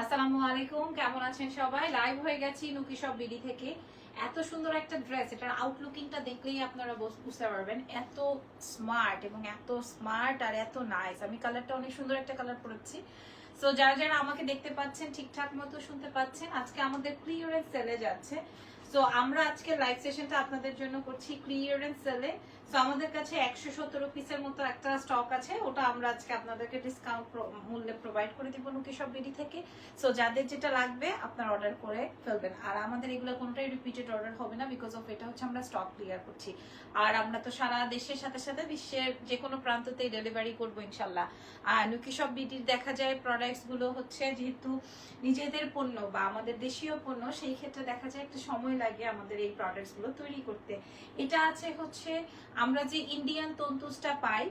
আসসালামু আলাইকুম, কেমন আছেন সবাই? লাইভ হয়ে গেছি নুকি সব বিডি থেকে। এত সুন্দর একটা ড্রেস এটার আউটলুকিংটা দেখলেই আপনারা বুঝতে পারবেন। এত স্মার্ট এবং এত স্মার্ট আর এত নাইস আমি কালারটা অনেক সুন্দর একটা কালার পরেছি। সো যারা যারা আমাকে দেখতে পাচ্ছেন, ঠিকঠাক মতো শুনতে পাচ্ছেন, আজকে আমাদের ক্লিয়ারেন্স সেলে যাচ্ছে। সো আমরা আজকে লাইভ সেশনটা আপনাদের জন্য করছি ক্লিয়ারেন্স সেলে সো আমাদের কাছে একশো সতেরো পিসের মতো একটা স্টক আছে। ওটা আমরা আজকে আপনাদেরকে ডিসকাউন্ট মূল্যে প্রোভাইড করে দিব সব থেকে। সো যাদের যেটা লাগবে, আপনারা অর্ডার করে ফেলবেন। আর আমাদের এগুলো রিপিটেড অর্ডার হবে না বিকজ অফ এটা হচ্ছে আমরা স্টক ক্লিয়ার করছি। আর আমরা তো সারা দেশের সাথে সাথে বিশ্বের যে কোনো প্রান্ততেই ডেলিভারি করব ইনশাল্লাহ। আর নুকি সব বিডির দেখা যায় প্রোডাক্টসগুলো হচ্ছে যেহেতু নিজেদের পণ্য বা আমাদের দেশীয় পণ্য, সেই ক্ষেত্রে দেখা যায় একটা সময় লাগে আমাদের এই প্রোডাক্টসগুলো তৈরি করতে। এটা আছে হচ্ছে আমরা যে ইন্ডিয়ান তন্তুজটা পাই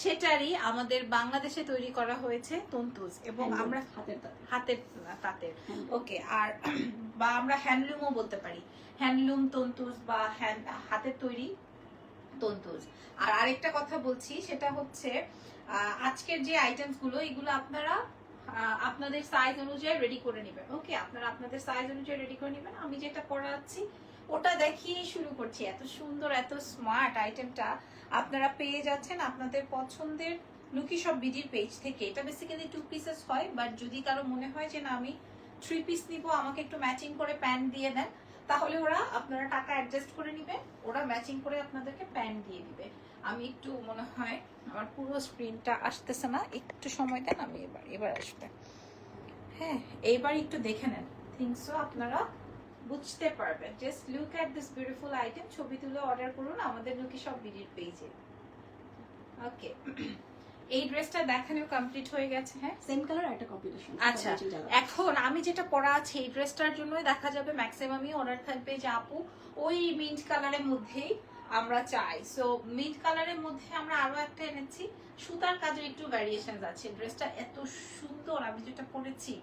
সেটারই আমাদের বাংলাদেশে তৈরি করা হয়েছে তন্তুজ এবং আমরা হাতের হাতের তাঁতের। ওকে আর বা আমরা হ্যান্ডলুমও বলতে পারি। হ্যান্ডলুম তন্তুজ বা হাতের তৈরি তন্তুজ। আর আরেকটা কথা বলছি সেটা হচ্ছে আজকের যে আইটেমসগুলো এগুলো আপনারা আপনাদের সাইজ অনুযায়ী রেডি করে নেবেন। ওকে আপনারা আপনাদের সাইজ অনুযায়ী রেডি করে নেবেন। আমি যেটা পড়াচ্ছি, ওটা দেখিয়ে শুরু করছি। এত সুন্দর, এত স্মার্ট আইটেমটা আপনারা পেয়ে যাচ্ছেন আপনাদের পছন্দের লুকি সব বিডির পেজ থেকে। এটা বেসিক্যালি টু পিসেস হয় বাট যদি কারও মনে হয় যে না, আমি থ্রি পিস নিব, আমাকে একটু ম্যাচিং করে প্যান্ট দিয়ে দেন তাহলে ওরা আপনারা টাকা অ্যাডজাস্ট করে নিবে, ওরা ম্যাচিং করে আপনাদেরকে প্যান্ট দিয়ে দিবে। আমি একটু মনে হয় আমার পুরো স্ক্রিনটা আসতেছে না, একটু সময় দেন, আমি এবার এবার আসবে। হ্যাঁ এইবার একটু দেখে নেন। থিংসও আপনারা বুঝতে পারবেন। Just look at this beautiful item ছবি তুলে অর্ডার করুন, আমাদের লুকি সব বিডির পেজে ওকে এই ড্রেসটা দেখানো কমপ্লিট হয়ে গেছে হ্যাঁ? সেম কালার একটা কম্পিটিশন আচ্ছা। এখন আমি যেটা পরা আছে এই ড্রেসটার জন্যই দেখা যাবে ম্যাক্সিমামই অর্ডার থাকবে যে আপু ওই মিন্ট কালারের মধ্যেই আমরা চাই। সো মিড কালারের মধ্যে আমরা আরও একটা এনেছি। সুতার কাজের একটু ভ্যারিয়েশন আছে। ড্রেসটা এত সুন্দর আমি যেটা পরেছি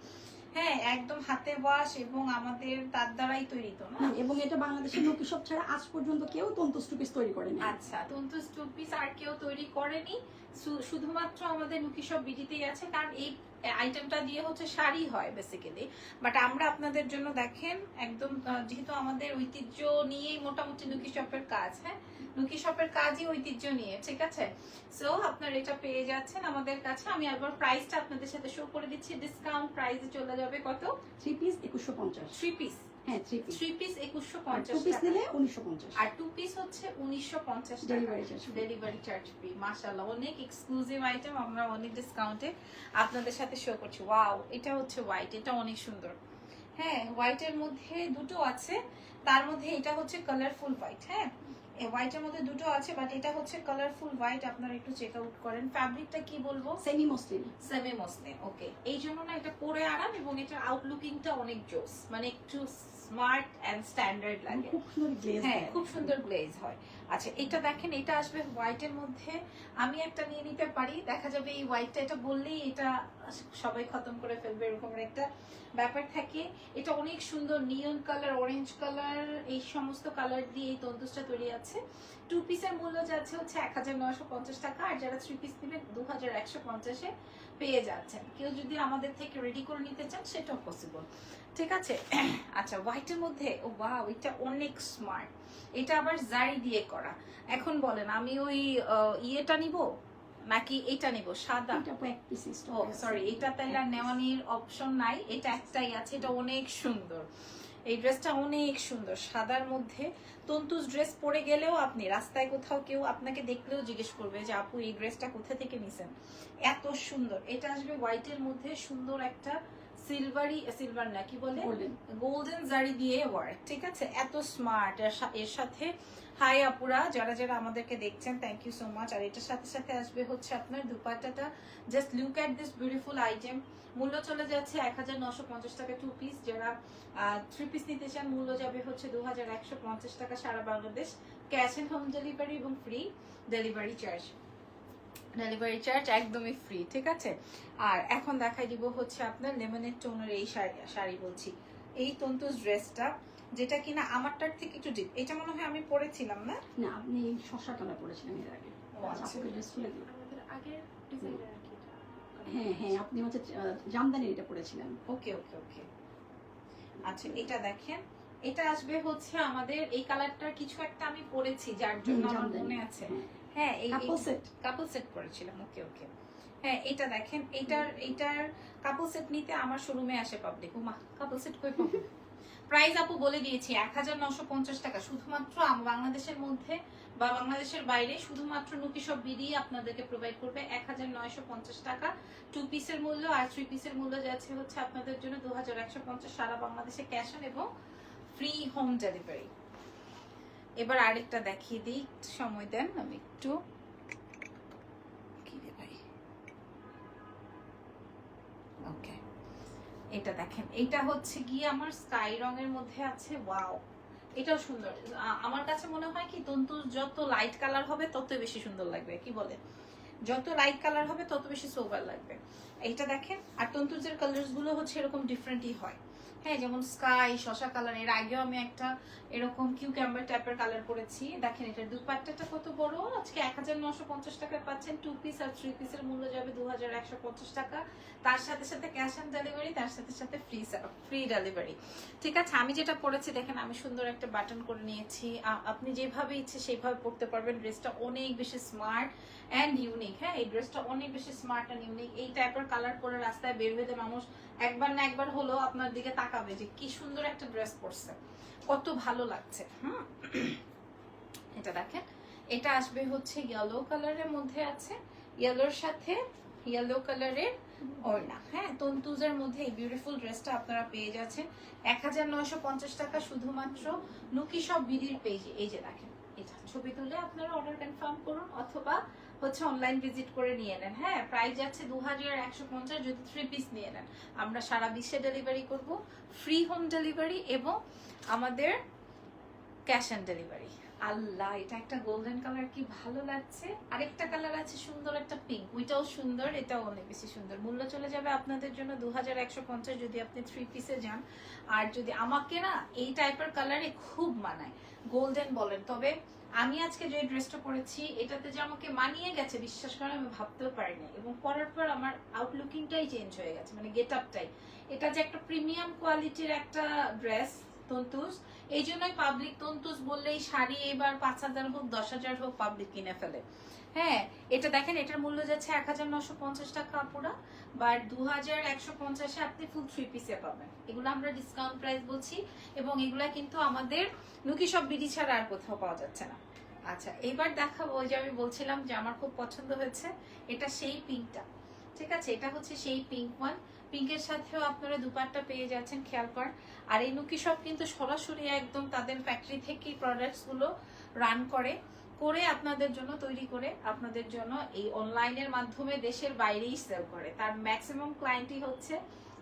হ্যাঁ একদম হাতে ওয়াশ এবং আমাদের তার দ্বারাই তৈরি তো না? এবং এটা বাংলাদেশের ছাড়া আজ পর্যন্ত কেউ তন্তুস টু পিস তৈরি করেনি। আচ্ছা পিস আর কেউ তৈরি করেনি। শুধুমাত্র আমাদের নুকি সব বিডিতেই আছে কারণ এই আইটেমটা দিয়ে হচ্ছে শাড়ি হয় বেসিক্যালি বাট আমরা আপনাদের জন্য দেখেন একদম যেহেতু আমাদের ঐতিহ্য নিয়েই মোটামুটি নুকি শপের কাজ হ্যাঁ? নুকি শপের কাজই ঐতিহ্য নিয়ে ঠিক আছে? সো আপনারা এটা পেয়ে যাচ্ছেন আমাদের কাছে। আমি একবার প্রাইসটা আপনাদের সাথে শো করে দিচ্ছি। ডিসকাউন্ট প্রাইসে চলে যাবে কত? থ্রি পিস একুশশো পঞ্চাশ। থ্রি পিস হ্যাঁ থ্রি পিস থ্রি পিস একুশশো পঞ্চাশ পিস টাকা। নিলে উনিশশো পঞ্চাশ। আর টু পিস হচ্ছে উনিশশো পঞ্চাশ Delivery charge delivery charge free মাশাআল্লাহ। অনেক এক্সক্লুসিভ আইটেম আমরা অনেক ডিসকাউন্টে আপনাদের সাথে শো করছি। ওয়াও এটা হচ্ছে হোয়াইট এটা অনেক সুন্দর। হ্যাঁ হোয়াইটের মধ্যে দুটো আছে। তার মধ্যে এটা হচ্ছে কালারফুল হোয়াইট হ্যাঁ? হোয়াইটের মধ্যে দুটো আছে বাট এটা হচ্ছে কালারফুল হোয়াইট আপনারা একটু চেক আউট করেন। ফ্যাব্রিকটা কি বলব? Semi muslin semi muslin okay এই জন্য না এটা পরে আরাম এবং এটার আউটলুকিংটা অনেক জোস মানে একটু স্মার্ট অ্যান্ড স্ট্যান্ডার্ড লাগে। খুব সুন্দর গ্লেজ হ্যাঁ খুব সুন্দর গ্লেজ হয়। আচ্ছা এটা দেখেন এটা আসবে হোয়াইটের মধ্যে। আমি একটা নিয়ে নিতে পারি। দেখা যাবে এই হোয়াইটটা এটা বললেই এটা সবাই খতম করে ফেলবে এরকম একটা ব্যাপার থাকে। এটা অনেক সুন্দর নিয়ন কালার অরেঞ্জ কালার এই সমস্ত কালার দিয়ে এই তন্তুসটা তৈরি আছে। টু পিসের মূল্য যাচ্ছে হচ্ছে এক হাজার নয়শো পঞ্চাশ টাকা আর যারা থ্রি পিস নেবেন দু হাজার একশো পঞ্চাশে পেয়ে যাচ্ছেন। কেউ যদি আমাদের থেকে রেডি করে নিতে চান সেটাও পসিবল ঠিক আছে? আচ্ছা হোয়াইটের মধ্যে ও ওয়াও এটা অনেক স্মার্ট এটা আবার জারি দিয়ে করা। এখন বলেন আমি ওই ইয়েটা নিব? নাকি এটা নিব? সাদা? ও সরি এটা তাইলে আর নেওয়ানির অপশন নাই। এটা একটাই আছে এটা অনেক সুন্দর। এই ড্রেসটা অনেক সুন্দর সাদার মধ্যে। তন্তুস ড্রেস পরে গেলেও আপনি রাস্তায় কোথাও কেউ আপনাকে দেখলেও জিজ্ঞেস করবে যে আপু এই ড্রেসটা কোথা থেকে নিছেন? এত সুন্দর। এটা আসবে হোয়াইটের মধ্যে সুন্দর একটা সিলভারি সিলভার না কি বলে? গোল্ডেন গোল্ডেন জারি দিয়ে ওয়ার্ক ঠিক আছে? এত স্মার্ট এর সাথে হাই আপুরা যারা যারা আমাদেরকে দেখছেন থ্যাংক ইউ সো মাচ আর এটার সাথে সাথে আসবে হচ্ছে আপনার দুপাট্টাটা। Just look at this beautiful item মূল্য চলে যাচ্ছে এক হাজার নশো পঞ্চাশ টাকা টু পিস যারা থ্রি পিস নিতে চান মূল্য যাবে হচ্ছে দু হাজার একশো পঞ্চাশ টাকা সারা Bangladesh. Cash and home delivery এবং free delivery charge delivery charge একদমই ফ্রি ঠিক আছে? আর এখন দেখাই দিব হচ্ছে আপনার লেমনের টোনের এই শাড়ি বলছি। এই তন্তুস ড্রেসটা যেটা কিনা আমারটার থেকে একটু ডিপ এটা মনে হয় আমি পরেছিলাম না? না আপনি শশা কালার পরেছিলেন এর আগে। আচ্ছা। আপুকে ড্রেস খুলে আমাদের আগের ডিজাইনের। হ্যাঁ হ্যাঁ আপনি হচ্ছে জামদানি এটা পরেছিলেন। ওকে ওকে ওকে। আচ্ছা এটা দেখেন। এটা আসবে হচ্ছে আমাদের এই কালারটার কিছু একটা আমি পরেছি যার জন্য আমার জামদানি। মনে আছে। হ্যাঁ এই কাপল সেট কাপল সেট করেছিলাম ওকে ওকে। হ্যাঁ এটা দেখেন এটার এটার কাপল সেট নিতে আমার শোরুমে আসে পাবলিক ওমা কাপল সেট কই পাবো? প্রাইস আপু বলে দিয়েছি এক হাজার নশো পঞ্চাশ টাকা। শুধুমাত্র বাংলাদেশের মধ্যে বা বাংলাদেশের বাইরে শুধুমাত্র নুকি সব বিডি আপনাদেরকে প্রোভাইড করবে এক হাজার নয়শো পঞ্চাশ টাকা। টু পিসের মূল্য আর থ্রি পিসের মূল্য যাচ্ছে হচ্ছে আপনাদের জন্য দু হাজার একশো পঞ্চাশ সারা বাংলাদেশে ক্যাশ অন এবং ফ্রি হোম ডেলিভারি এবার আরেকটা দেখিয়ে দিই সময় দেন, আমি একটু এটা দেখেন, এটা হচ্ছে গিয়ে আমার স্কাই রঙের মধ্যে আছে ওয়াও এটাও সুন্দর। আমার কাছে মনে হয় কি তন্তু যত লাইট কালার হবে তত বেশি সুন্দর লাগবে, কি বলে? যত লাইট কালার হবে, তত বেশি সোবার লাগবে। এইটা দেখেন, আর তন্তুজের কালার্সগুলো হচ্ছে এরকম ডিফারেন্টই হয়। হ্যাঁ যেমন স্কাই শশা কালারের আগেও আমি একটা এরকম কিউক্যাম্বার টাইপের কালার করেছি। দেখেন, এটার দুপাট্টাটা কত বড়? আজকে এক হাজার নশো পঞ্চাশ টাকায় পাচ্ছেন। টু পিস আর থ্রি পিসের মূল্য যাবে দু হাজার একশো পঞ্চাশ টাকা। তার সাথে সাথে ক্যাশ অন ডেলিভারি তার সাথে সাথে ফ্রি ফ্রি ডেলিভারি ঠিক আছে, আমি যেটা পরেছি দেখেন, আমি সুন্দর একটা বাটন করে নিয়েছি। আপনি যেভাবে ইচ্ছে সেইভাবে পড়তে পারবেন। ড্রেসটা অনেক বেশি স্মার্ট অ্যান্ড ইউনিক হ্যাঁ এই ড্রেসটা অনেক বেশি স্মার্ট অ্যান্ড ইউনিক এই টাইপের কালার পরে রাস্তায় বের হইতে মানুষ একবার না একবার হলো আপনার দিকে তাকাবে যে কি সুন্দর একটা ড্রেস পরছে, কত ভালো লাগছে, হুম? এটা দেখেন, এটা আসবে হচ্ছে ইয়েলো কালারের মধ্যে আছে ইয়েলোর সাথে ইয়েলো কালারের ওড়না হ্যাঁ তন্তুজের মধ্যে এই বিউটিফুল ড্রেসটা আপনারা পেয়ে যাচ্ছেন। এক হাজার নয়শো পঞ্চাশ টাকা শুধুমাত্র লুকি সব বিডির পেজে এই যে দেখেন, এটা ছবি তুলে আপনারা অর্ডার কনফার্ম করুন অথবা হচ্ছে অনলাইন ভিজিট করে নিয়ে নেন। হ্যাঁ প্রাইস যাচ্ছে দু হাজার একশো পঞ্চাশ, যদি থ্রি পিস নিয়ে নেন। আমরা সারা বিশ্বে ডেলিভারি করব ফ্রি হোম ডেলিভারি এবং আমাদের ক্যাশ অন ডেলিভারি আল্লাহ, এটা একটা গোল্ডেন কালার কি ভালো লাগছে? আরেকটা কালার আছে সুন্দর, একটা পিঙ্ক ওইটাও সুন্দর, এটাও অনেক বেশি সুন্দর। মূল্য চলে যাবে আপনাদের জন্য দু হাজার একশো পঞ্চাশ যদি আপনি থ্রি পিসে যান। আর যদি আমাকে না এই টাইপের কালারে খুব মানায় গোল্ডেন বলেন। তবে আমি আজকে যে ড্রেসটা পরেছি, এটাতে যে আমাকে মানিয়ে গেছে, বিশ্বাস করে আমি ভাবতেও পারি পারিনি। এবং পরার পর আমার আউটলুকিংটাই চেঞ্জ হয়ে গেছে মানে গেট আপটাই এটা যে একটা প্রিমিয়াম কোয়ালিটির একটা ড্রেস তন্তুস এই জন্যই পাবলিক তন্তুস বললেই শাড়ি এবার পাঁচ হাজার হোক, দশ হাজার হোক পাবলিক কিনে ফেলে। হ্যাঁ এটা দেখেন, এটার মূল্য যাচ্ছে এক হাজার নশো পঞ্চাশ টাকা আপুরা বাট দু হাজার একশো পঞ্চাশে আপনি ফুল থ্রি পিসে পাবেন। এগুলো আমরা ডিসকাউন্ট প্রাইস বলছি, এবং এগুলা কিন্তু আমাদের লুকি সব বিডি ছাড়া আর কোথাও পাওয়া যাচ্ছে না। আচ্ছা এবার দেখাবো যে আমি বলছিলাম যে আমার খুব পছন্দ হয়েছে, এটা সেই পিঙ্কটা ঠিক আছে, এটা হচ্ছে সেই পিঙ্ক ওয়ান পিঙ্কের সাথেও আপনারা দুপাট্টা পেয়ে যাচ্ছেন, খেয়াল করেন আর এই নুকি সব কিন্তু সরাসরি একদম তাদের ফ্যাক্টরি থেকেই প্রোডাক্টসগুলো রান করে করে আপনাদের জন্য, তৈরি করে আপনাদের জন্য এই অনলাইনের মাধ্যমে দেশের বাইরেই সেল করে। তার ম্যাক্সিমাম ক্লায়েন্টই হচ্ছে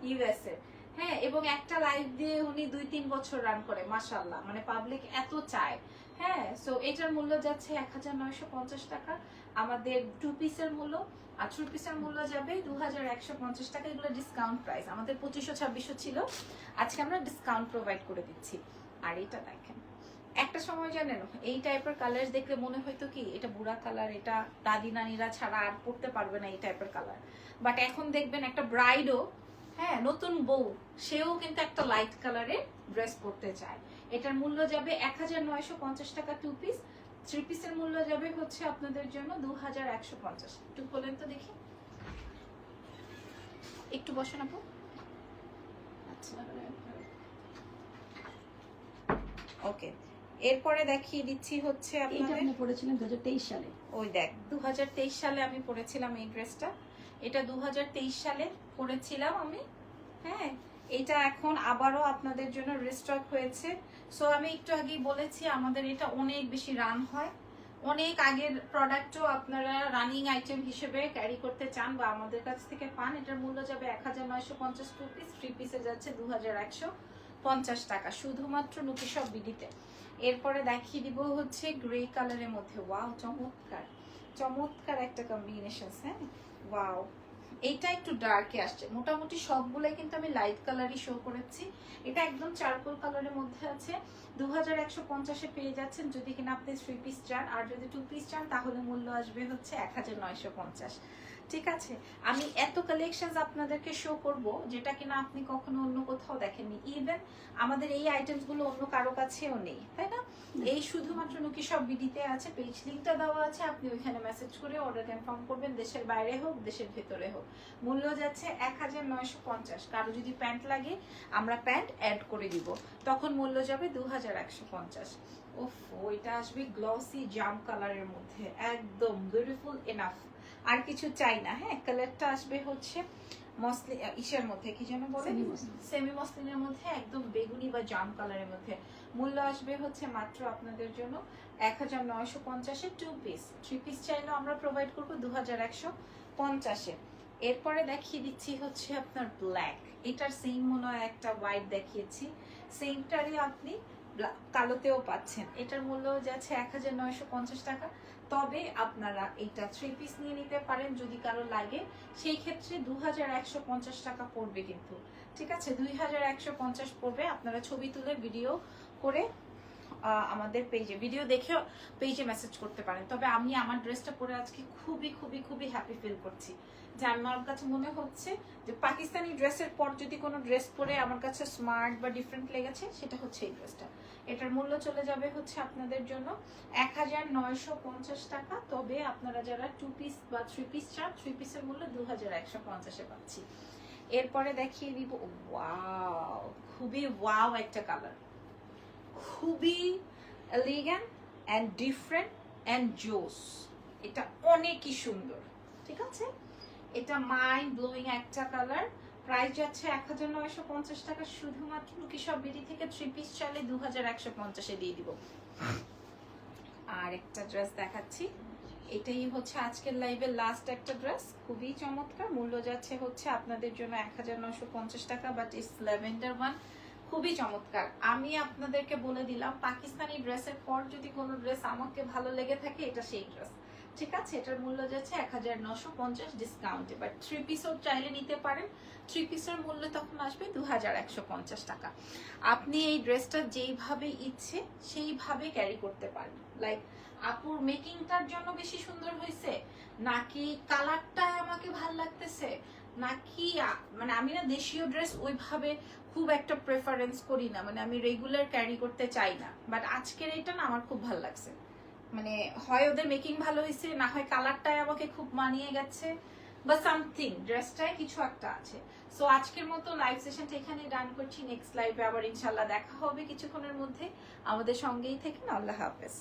ইউএস এর হ্যাঁ এবং একটা লাইভ দিয়ে উনি দুই তিন বছর রান করে মাশাল্লাহ মানে পাবলিক এত চায়। হ্যাঁ সো এটার মূল্য যাচ্ছে এক হাজার নয়শো পঞ্চাশ টাকা। আমাদের টু পিসের মূল্য। থ্রি পিসের মূল্য যাবে দু হাজার একশো পঞ্চাশ টাকা। এগুলো ডিসকাউন্ট প্রাইস আমাদের পঁচিশশো, ছাব্বিশশো ছিল। আজকে আমরা ডিসকাউন্ট প্রোভাইড করে দিচ্ছি। আর এটা দেখেন, একটা সময় জানেন, এই টাইপের কালার দেখলে মনে হয়তো কি, এটা বুড়া কালার এটা দাদি নানিরা ছাড়া আর পড়তে পারবে না এই টাইপের কালার বাট এখন দেখবেন একটা ব্রাইডও হ্যাঁ নতুন বউ, সেও কিন্তু একটা লাইট কালারের ড্রেস পরতে চায়। এটার মূল্য যাবে এক হাজার নয়শো পঞ্চাশ টাকা টু পিস থ্রি পিসের মূল্য যাবে হচ্ছে আপনাদের জন্য দু হাজার একশো পঞ্চাশ। একটু বলেন তো দেখি। একটু বসেন আপু। আচ্ছা। ওকে। এরপরে দেখিয়ে দিচ্ছি হচ্ছে আপনাদের আপনি পরেছিলেন দু সালে। ওই দেখ দু হাজার তেইশ সালে আমি পড়েছিলাম এই ড্রেসটা। এটা দু হাজার তেইশ সালে পড়েছিলাম আমি। হ্যাঁ এটা এখন আবারও আপনাদের জন্য রিস্টক হয়েছে। সো আমি একটু আগেই বলেছি, আমাদের এটা অনেক বেশি রান হয়। অনেক আগের প্রোডাক্টও আপনারা রানিং আইটেম হিসেবে ক্যারি করতে চান বা আমাদের কাছ থেকে পান। এটার মূল্য যাবে এক হাজার নয়শো পঞ্চাশ টু পিস থ্রি পিসে যাচ্ছে দু হাজার একশো পঞ্চাশ টাকা। শুধুমাত্র নুকি সব বিডিতে। এরপরে দেখিয়ে দিব হচ্ছে গ্রে কালারের মধ্যে। ওয়াও চমৎকার। চমৎকার একটা কম্বিনেশন হ্যাঁ? ওয়াও এইটা একটু ডার্কে আসছে। মোটামুটি সবগুলাই কিন্তু আমি লাইট কালারই শো করেছি। এটা একদম চারকোল কালারের মধ্যে আছে। দু হাজার একশো পঞ্চাশে পেয়ে যাচ্ছেন যদি কিনা আপনি থ্রি পিস চান। আর যদি টু পিস চান, তাহলে মূল্য আসবে হচ্ছে এক হাজার নয়শো পঞ্চাশ। ঠিক আছে? আমি এত কালেকশন আপনাদেরকে শো করব, যেটা কিনা আপনি কখনো অন্য কোথাও দেখেননি। ইভেন আমাদের এই আইটেমসগুলো অন্য কারও কাছেও নেই, তাই না? এই শুধুমাত্র সব বিডিতে আছে পেজ লিঙ্কটা দেওয়া আছে, আপনি ওইখানে মেসেজ করে অর্ডার কনফার্ম করবেন, দেশের বাইরে হোক, দেশের ভেতরে হোক। মূল্য যাচ্ছে এক হাজার নয়শো পঞ্চাশ। কারও যদি প্যান্ট লাগে, আমরা প্যান্ট অ্যাড করে দিব। তখন মূল্য যাবে দু হাজার একশো পঞ্চাশ। ওফ এটা আসবে গ্লসি জাম কালারের মধ্যে। একদম বিউটিফুল এনাফ আর কিছু চাই না হ্যাঁ? কালারটা আসবে হচ্ছে মসলি ইসের মধ্যে কি যেন বলে? সেমি মসলিনের মধ্যে একদম বেগুনি বা জাম কালারের মধ্যে। মূল্য আসবে হচ্ছে মাত্র আপনাদের জন্য এক হাজার নয়শো পঞ্চাশে টু পিস থ্রি পিস চাইলেও আমরা প্রোভাইড করব দু হাজার একশো পঞ্চাশে। এরপরে দেখিয়ে দিচ্ছি হচ্ছে আপনার ব্ল্যাক এটার সেম মনে হয় একটা হোয়াইট দেখিয়েছি। সেমটারই আপনি কালোতেও পাচ্ছেন। এটার মূল্য যাচ্ছে এক হাজার নয়শো পঞ্চাশ টাকা। তবে আপনারা এটা থ্রি পিস নিয়ে নিতে পারেন যদি কারও লাগে। সেই ক্ষেত্রে দু হাজার একশো পঞ্চাশ টাকা পড়বে কিন্তু। ঠিক আছে? দুই হাজার একশো পঞ্চাশ পড়বে। আপনারা ছবি তুলে ভিডিও করে আমাদের পেজে ভিডিও দেখেও পেজে মেসেজ করতে পারেন। তবে আমি আমার ড্রেসটা পরে আজকে খুবই খুবই খুবই হ্যাপি ফিল করছি। যে আমার কাছে মনে হচ্ছে যে পাকিস্তানি ড্রেসের পর যদি কোনো ড্রেস পরে আমার কাছে স্মার্ট বা ডিফারেন্ট লেগেছে, সেটা হচ্ছে এই ড্রেসটা এটার মূল্য চলে যাবে হচ্ছে আপনাদের জন্য এক হাজার নয়শো পঞ্চাশ টাকা। তবে আপনারা যারা টু পিস বা থ্রি পিস চান থ্রি পিসের মূল্য দু হাজার একশো পঞ্চাশে পাচ্ছি। এরপরে দেখিয়ে দিব ওয়াও খুবই ওয়াও একটা কালার খুবই এলিগ্যান্ট অ্যান্ড ডিফারেন্ট অ্যান্ড জোস। এটা অনেকই সুন্দর, ঠিক আছে? এটা মাইন্ড ব্লোয়িং একটা কালার প্রাইস যাচ্ছে এক হাজার নয়শো পঞ্চাশ টাকা, শুধুমাত্র সব বিডি থেকে থ্রি পিস চালে দু হাজার একশো পঞ্চাশে দিয়ে দিব। আর একটা ড্রেস দেখাচ্ছি। এটাই হচ্ছে আজকের লাইভের লাস্ট একটা ড্রেস খুবই চমৎকার। মূল্য যাচ্ছে হচ্ছে আপনাদের জন্য এক হাজার নশো পঞ্চাশ টাকা বাট ইস ল্যাভেন্ডার ওয়ান খুবই চমৎকার। আমি আপনাদেরকে বলে দিলাম, পাকিস্তানি ড্রেসের পর যদি কোনো ড্রেস আমাকে ভালো লেগে থাকে, এটা সেই ড্রেস। ঠিক আছে? এটার মূল্য যাচ্ছে এক হাজার নশো পঞ্চাশ ডিসকাউন্টে বাট থ্রি পিসও চাইলে নিতে পারেন। থ্রি পিসের মূল্য তখন আসবে দু হাজার একশো পঞ্চাশ টাকা। আপনি এই ড্রেসটা যেইভাবে ইচ্ছে, সেইভাবে ক্যারি করতে পারেন। লাইক আপুর মেকিংটার জন্য বেশি সুন্দর হয়েছে নাকি কালারটা আমাকে ভালো লাগতেছে? নাকি মানে আমি না দেশীয় ড্রেস ওইভাবে খুব একটা প্রেফারেন্স করি না মানে আমি রেগুলার ক্যারি করতে চাই না। বাট আজকের এটা না আমার খুব ভালো লাগছে। মানে হয় ওদের মেকিং ভালো হয়েছে না হয় কালারটাই আমাকে খুব মানিয়ে গেছে, বা সামথিং ড্রেসটায় কিছু একটা আছে। সো আজকের মতো লাইভ সেশনটা এখানে ডান করছি। নেক্সট লাইভে আবার ইনশাল্লাহ দেখা হবে কিছুক্ষণের মধ্যে। আমাদের সঙ্গেই থেকে আল্লাহ হাফেজ।